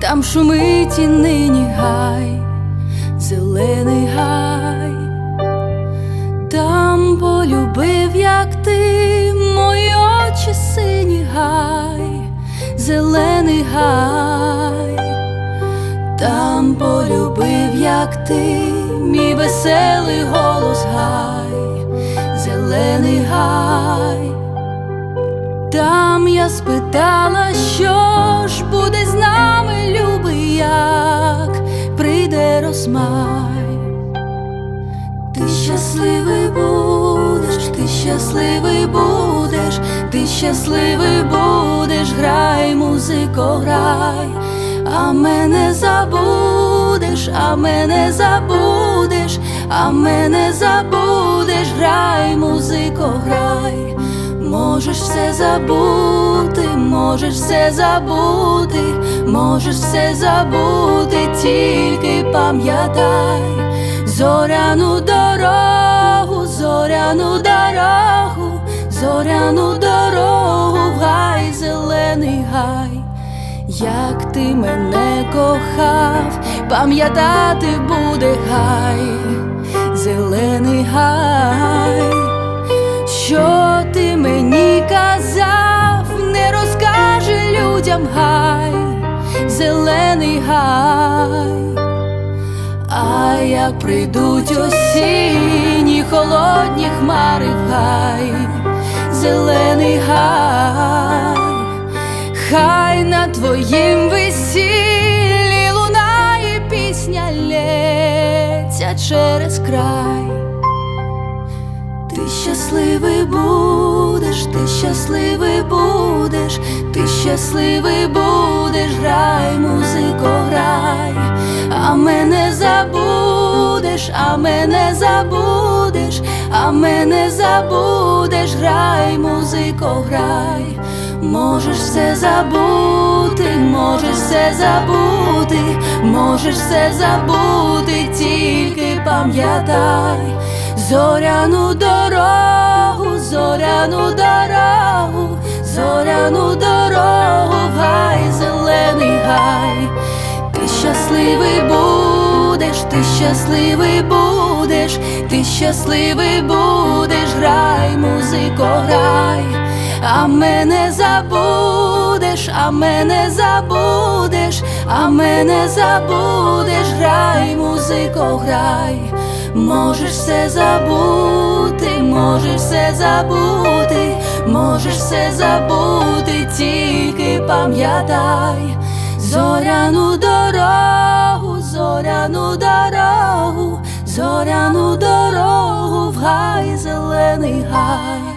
там шумить і нині гай, зелений гай, там полюбив, як ти, мої очі сині гай, зелений гай, там полюбив, як ти, мій веселий голос Там я спитала, що ж буде з нами, любий, як прийде розмай. Ти щасливий будеш, ти щасливий будеш, ти щасливий будеш, грай, музико, грай, а мене забудеш, а мене забудеш, а мене забудеш, грай, музико, грай. Можеш все забути, можеш все забути, можеш все забути, тільки пам'ятай. Зоряну дорогу, зоряну дорогу, зоряну дорогу, в гай, зелений гай, як ти мене кохав, пам'ятати буде гай, зелений гай. Гай, зелений гай, а як прийдуть осінні холодні хмари в гай, зелений гай, хай на твоїм весіллі лунає пісня лється через край. Ти щасливий будеш, ти щасливий будеш, щасливий будеш, грай, музико, грай, а мене забудеш, а мене забудеш, а мене забудеш, грай, музико, грай, можеш все забути, можеш все забути, можеш все забути, тільки пам'ятай зоряну дорогу, зоряну дорогу, зоряну дорогу, гай, зелений гай, ти щасливий будеш, ти щасливий будеш, ти щасливий будеш, грай, музико, грай, а мене забудеш, а мене забудеш, а мене забудеш, грай, музико, грай. Можеш все забути, можеш все забути, можеш все забути, тільки пам'ятай зоряну дорогу, зоряну дорогу, зоряну дорогу, в гай, зелений гай.